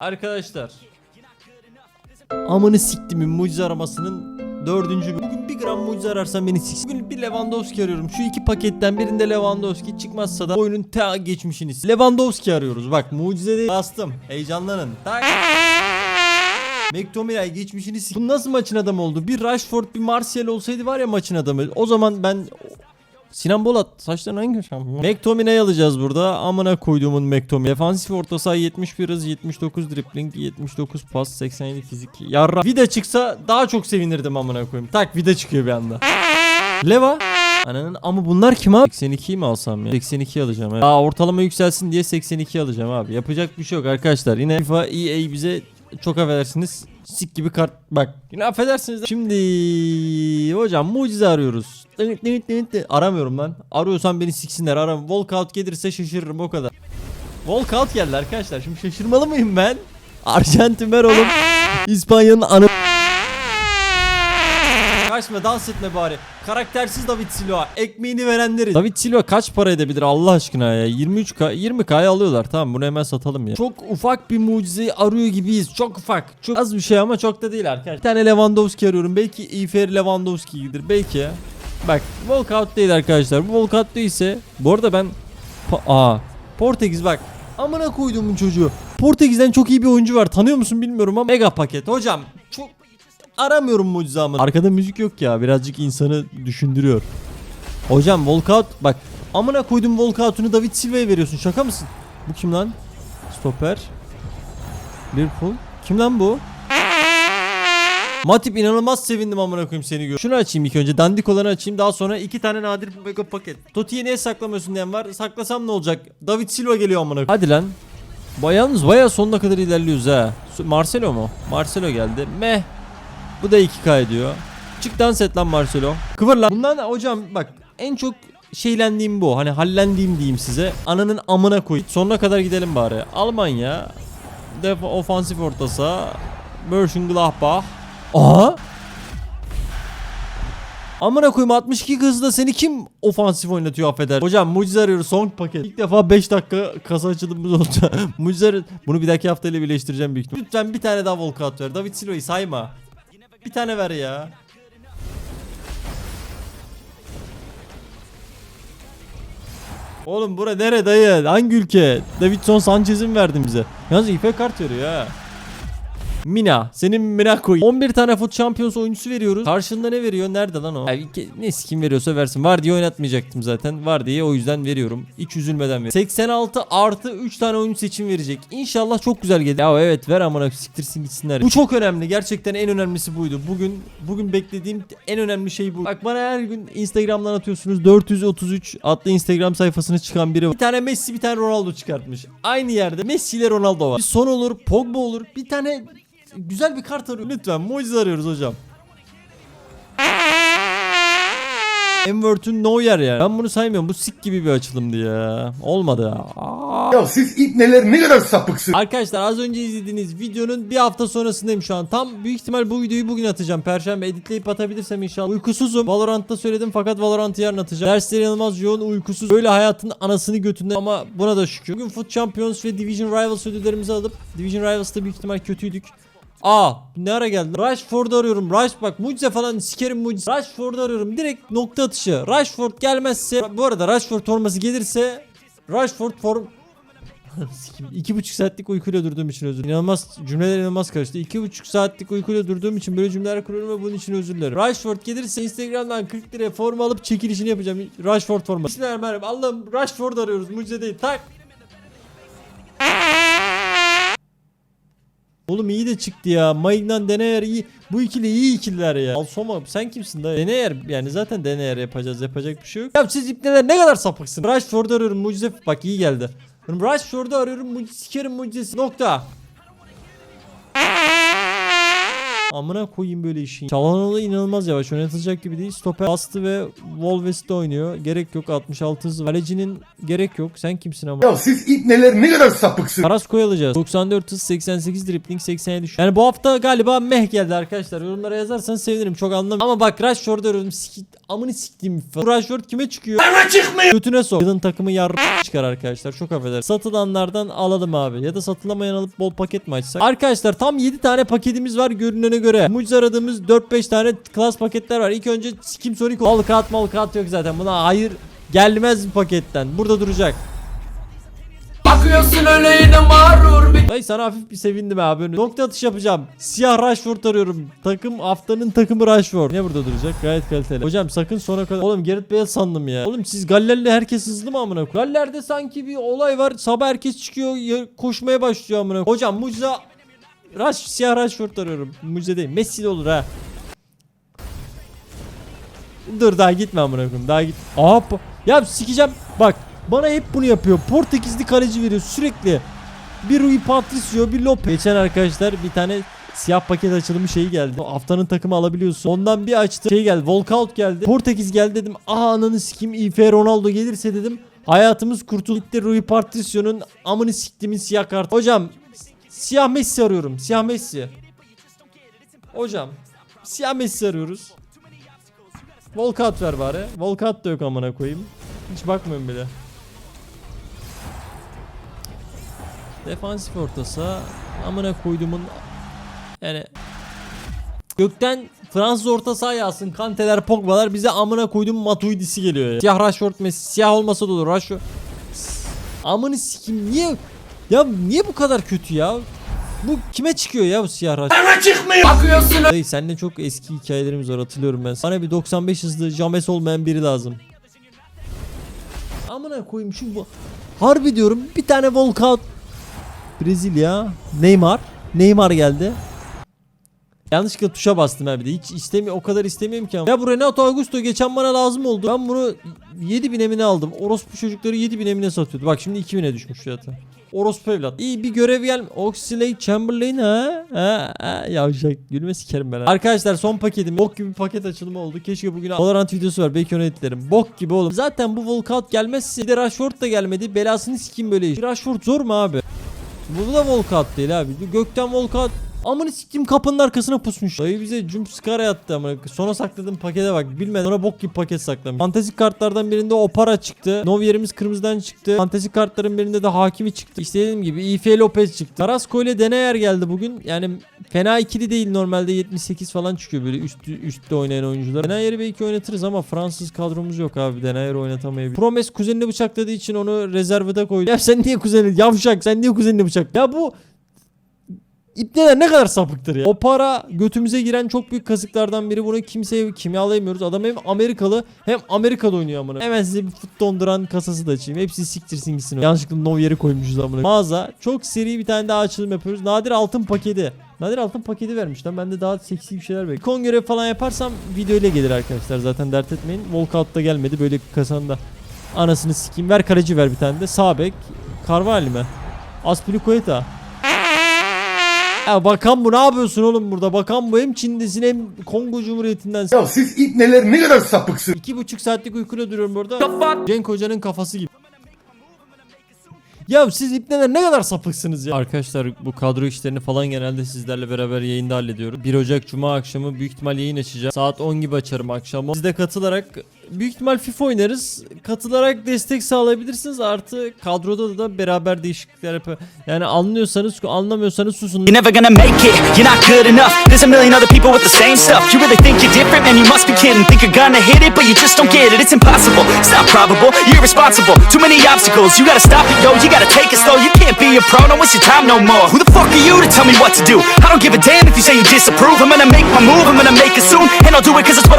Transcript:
Arkadaşlar. Amını siktimin mucize aramasının dördüncü. Bugün bir gram mucize ararsam beni siksin. Bugün bir Lewandowski arıyorum. Şu iki paketten birinde Lewandowski çıkmazsa da oyunun ta geçmişini Lewandowski arıyoruz. Bak mucize değil. Bastım. Heyecanlanın. Tak. McTominay geçmişini sik. Bu nasıl maçın adamı oldu? Bir Rashford bir Martial olsaydı var ya maçın adamı. O zaman ben Sinan Bolat saçlarını hangi şampiyon? McTominay alacağız burada. Amına koyduğumun McTominay. Defansif orta saha 71 hız, 79 dribbling, 79 pas, 87 fizik. Yarra. Vida çıksa daha çok sevinirdim amına koyayım. Tak vida çıkıyor bir anda. Leva. Ananın ama bunlar kim abi? 82 mi alsam ya? 82 alacağım. Evet. Aa ortalama yükselsin diye 82 alacağım abi. Yapacak bir şey yok arkadaşlar. Yine FIFA EA bize çok affedersiniz. Sik gibi kart bak. Yine affedersiniz. de- Şimdi hocam mucize arıyoruz. Aramıyorum lan. Arıyorsan beni siksinler. Aram. Walkout gelirse şaşırırım o kadar. Walkout geldi arkadaşlar. Şimdi şaşırmalı mıyım ben? Arjantin ver oğlum. İspanya'nın anı Kaçma dans etme bari. Karaktersiz David Silva. Ekmeğini verenleri. David Silva kaç para edebilir Allah aşkına ya? 23k 20k'ya alıyorlar. Tamam bunu hemen satalım ya. Çok ufak bir mucizeyi arıyor gibiyiz. Çok ufak. Çok az bir şey ama çok da değil arkadaşlar. Bir tane Lewandowski arıyorum. Belki İfer Lewandowski gibidir. Belki ya. Bak walkout değil arkadaşlar. Bu walkout değilse bu arada ben Aa Portekiz bak. Amına koyduğumun çocuğu. Portekiz'den çok iyi bir oyuncu var. Tanıyor musun bilmiyorum ama mega paket. Hocam çok aramıyorum mucize ama. Arkada müzik yok ya. Birazcık insanı düşündürüyor. Hocam walkout bak. Amına koydum walkout'unu David Silva'ya veriyorsun. Şaka mısın? Bu kim lan? Stoper. Liverpool. Kim lan bu? Matip inanılmaz sevindim amına koyayım seni gör. Şunu açayım ilk önce. Dandik olanı açayım. Daha sonra iki tane nadir mega paket. Toti'ye niye saklamıyorsun diyen var. Saklasam ne olacak? David Silva geliyor amına koyayım. Hadi lan. Ba yalnız baya sonuna kadar ilerliyoruz ha. Marcelo mu? Marcelo geldi. Meh. Bu da 2K ediyor. Çık dans et lan Marcelo. Kıvır lan. Bundan da hocam bak en çok şeylendiğim bu. Hani hallendiğim diyeyim size. Ananın amına koy. Sonuna kadar gidelim bari. Almanya. Def ofansif orta saha. Mönchengladbach. Aha. Amına koyayım 62 hızda seni kim ofansif oynatıyor affeder. Hocam mucize arıyoruz son paket. İlk defa 5 dakika kasa açılımımız oldu. mucize Bunu bir dahaki haftayla birleştireceğim büyük ihtimalle. Lütfen bir tane daha walkout ver. David Silva'yı sayma. Bir tane ver ya. Oğlum bura nere dayı? Hangi ülke? Davidson Sanchez'in verdin bize. Yalnız İpek kart veriyor ha. Mina. Senin Mina koy. 11 tane Foot Champions oyuncusu veriyoruz. Karşında ne veriyor? Nerede lan o? Ya, iki- ne kim veriyorsa versin. Var diye oynatmayacaktım zaten. Var diye o yüzden veriyorum. Hiç üzülmeden veriyorum. 86 artı 3 tane oyuncu seçim verecek. İnşallah çok güzel gelir. Ya evet ver amına siktirsin gitsinler. Bu çok önemli. Gerçekten en önemlisi buydu. Bugün bugün beklediğim en önemli şey bu. Bak bana her gün Instagram'dan atıyorsunuz. 433 adlı Instagram sayfasına çıkan biri var. Bir tane Messi bir tane Ronaldo çıkartmış. Aynı yerde Messi ile Ronaldo var. Bir son olur, Pogba olur. Bir tane güzel bir kart arıyorum. Lütfen mucize arıyoruz hocam. Emvert'ün Neuer ya. Ben bunu saymıyorum. Bu sik gibi bir açılımdı ya. Olmadı ya. Aa. Ya siz ipneler ne kadar sapıksınız. Arkadaşlar az önce izlediğiniz videonun bir hafta sonrasındayım şu an. Tam büyük ihtimal bu videoyu bugün atacağım. Perşembe editleyip atabilirsem inşallah. Uykusuzum. Valorant'ta söyledim fakat Valorant'ı yarın atacağım. Dersler inanılmaz yoğun uykusuz. Böyle hayatın anasını götünden ama buna da şükür. Bugün Foot Champions ve Division Rivals ödüllerimizi alıp Division Rivals'ta büyük ihtimal kötüydük. Aa ne ara geldi? Rashford'u arıyorum. Rush bak mucize falan sikerim mucize. Rashford'u arıyorum. Direkt nokta atışı. Rashford gelmezse bu arada Rashford forması gelirse Rashford form. İki buçuk saatlik uykuyla durduğum için özür dilerim. İnanılmaz cümleler inanılmaz karıştı. İki buçuk saatlik uykuyla durduğum için böyle cümleler kuruyorum ve bunun için özür dilerim. Rashford gelirse Instagram'dan 40 liraya forma alıp çekilişini yapacağım. Rashford forması. Bismillahirrahmanirrahim. Allah'ım Rashford arıyoruz. Mucize değil. Tak. Oğlum iyi de çıktı ya. Maignan Deneyer iyi. Bu ikili iyi ikililer ya. Al Soma sen kimsin dayı? Deneyer yani zaten Deneyer yapacağız. Yapacak bir şey yok. Ya siz ipneler ne kadar sapıksın. Rashford'u arıyorum mucize. Bak iyi geldi. Rashford'u arıyorum mucize. Sikerim mucizesi. Nokta. Amına koyayım böyle işi. Çalhanoğlu inanılmaz yavaş. Oynatılacak gibi değil. Stoper bastı ve Wolves'te oynuyor. Gerek yok 66 hızı. Kalecinin gerek yok. Sen kimsin ama? Ya siz ipneler ne kadar sapıksınız. Carrasco'yu alacağız. 94 hız, 88 dribbling, 87 şut. Yani bu hafta galiba meh geldi arkadaşlar. Yorumlara yazarsanız sevinirim. Çok anlamıyorum. Ama bak Rashford'u arıyorum. Siki, amını siktiğim. Bu Rashford kime çıkıyor? Bana çıkmıyor. Götüne sok. Yılın takımı yar çıkar arkadaşlar. Çok affeder. Satılanlardan alalım abi. Ya da satılamayan alıp bol paket mi açsak? Arkadaşlar tam 7 tane paketimiz var görünene göre. Mucize aradığımız 4-5 tane klas paketler var. İlk önce Skim Sonic mal kağıt mal kağıt yok zaten. Buna hayır gelmez bu paketten. Burada duracak. Bakıyorsun öyle yine mağrur bir Dayı sana hafif bir sevindim abi. Nokta atış yapacağım. Siyah Rashford arıyorum. Takım haftanın takımı Rashford. Ne burada duracak? Gayet kaliteli. Hocam sakın sona kadar. Oğlum Gareth Bale sandım ya. Oğlum siz Galler'le herkes hızlı mı amına koyayım? Galler'de sanki bir olay var. Sabah herkes çıkıyor ya- koşmaya başlıyor amına. Hocam mucize Raş, siyah Rashford arıyorum. Mucize değil. Messi de olur ha. Dur daha gitme amına koyayım. Daha git. Aa, ya sikeceğim. Bak bana hep bunu yapıyor. Portekizli kaleci veriyor sürekli. Bir Rui Patricio, bir Lopez. Geçen arkadaşlar bir tane siyah paket açılımı şeyi geldi. Haftanın takımı alabiliyorsun. Ondan bir açtı. Şey geldi. Walkout geldi. Portekiz geldi dedim. Aa ananı sikeyim. İF Ronaldo gelirse dedim. Hayatımız kurtuldu. Rui Patricio'nun amını siktimin siyah kartı. Hocam siyah Messi arıyorum. Siyah Messi. Hocam siyah Messi arıyoruz. Walkout ver bari. Walkout da yok amına koyayım. Hiç bakmıyorum bile. Defansif ortası amına koyduğumun yani gökten Fransız orta saha yağsın Kanteler Pogba'lar bize amına koyduğum Matuidi'si geliyor ya. Siyah Rashford Messi siyah olmasa da olur Rashford Amını sikim niye ya niye bu kadar kötü ya bu kime çıkıyor ya bu siyah Rashford Bana çıkmıyor. bakıyorsun Dayı seninle çok eski hikayelerimiz var hatırlıyorum ben. Bana bir 95 hızlı James olmayan biri lazım. Amına koyayım şu bu. Harbi diyorum bir tane walkout. Brezilya. Neymar. Neymar geldi. Yanlışlıkla tuşa bastım abi de. Hiç istemi o kadar istemiyorum ki ama. Ya bu Renato Augusto geçen bana lazım oldu. Ben bunu 7000 emine aldım. Orospu çocukları 7000 emine satıyordu. Bak şimdi 2000'e düşmüş fiyatı. Orospu evlat. İyi bir görev gel. Oxlade Chamberlain ha? Ha, ha. Yavşak. Gülme sikerim ben. Arkadaşlar son paketim. Bok gibi paket açılımı oldu. Keşke bugün Valorant videosu var. Belki onu editlerim. Bok gibi oğlum. Zaten bu walkout gelmezse bir de Rashford da gelmedi. Belasını sikeyim böyle iş. Rashford zor mu abi? Bu da walkout değil abi. Gökten walkout. Amını siktim kapının arkasına pusmuş. Dayı bize jump scare yattı ama sona sakladığım pakete bak bilmeden sonra bok gibi paket saklamış. Fantasy kartlardan birinde Opara çıktı. Nov yerimiz kırmızıdan çıktı. Fantasy kartların birinde de Hakimi çıktı. İşte dediğim gibi İF Lopez çıktı. Carrasco ile Denayer geldi bugün. Yani fena ikili değil normalde 78 falan çıkıyor böyle üst, üstte oynayan oyuncular. Denayer'i belki oynatırız ama Fransız kadromuz yok abi. Denayer oynatamayabilir. Promes kuzenini bıçakladığı için onu rezervede koydu. Ya sen niye kuzenini yavşak sen niye kuzenini bıçak? Ya bu İpneler ne kadar sapıktır ya. O para götümüze giren çok büyük kazıklardan biri. Bunu kimseye kimyalayamıyoruz. Adam hem Amerikalı hem Amerika'da oynuyor amına. Hemen size bir fut donduran kasası da açayım. Hepsi siktirsin gitsin. Yanlışlıkla no yeri koymuşuz amına. Mağaza. Çok seri bir tane daha açılım yapıyoruz. Nadir altın paketi. Nadir altın paketi vermiş lan. Ben de daha seksi bir şeyler bekliyorum. Kon görev falan yaparsam video ile gelir arkadaşlar. Zaten dert etmeyin. Walkout'ta gelmedi. Böyle kasanda. Anasını sikeyim. Ver kaleci ver bir tane de. Sağ bek. Carvalho mi? Aspilicueta. Ya bakan bu ne yapıyorsun oğlum burada? Bakan bu hem Çin'desin hem Kongo Cumhuriyeti'nden. Ya siz ipneler ne kadar sapıksınız. İki buçuk saatlik uykuyla duruyorum burada. Cenk Hoca'nın kafası gibi. Ya siz ipneler ne kadar sapıksınız ya. Arkadaşlar bu kadro işlerini falan genelde sizlerle beraber yayında hallediyorum. 1 Ocak Cuma akşamı büyük ihtimal yayın açacağım. Saat 10 gibi açarım akşam. Siz de katılarak büyük ihtimal FIFA oynarız. Katılarak destek sağlayabilirsiniz. Artı kadroda da beraber değişiklikler yap. Yani anlıyorsanız anlamıyorsanız susun. You're never gonna make it, you're not good enough. There's a million other people with the same stuff. You really think you're different, man, you must be kidding. Think you're gonna hit it, but you just don't get it. It's impossible, it's not probable, you're irresponsible Too many obstacles, you gotta stop it, yo. You gotta take it slow, you can't be a pro, don't waste your time no more. Who the fuck are you to tell me what to do? I don't give a damn if you say you disapprove. I'm gonna make my move, I'm gonna make it soon. And I'll do it cause it's what I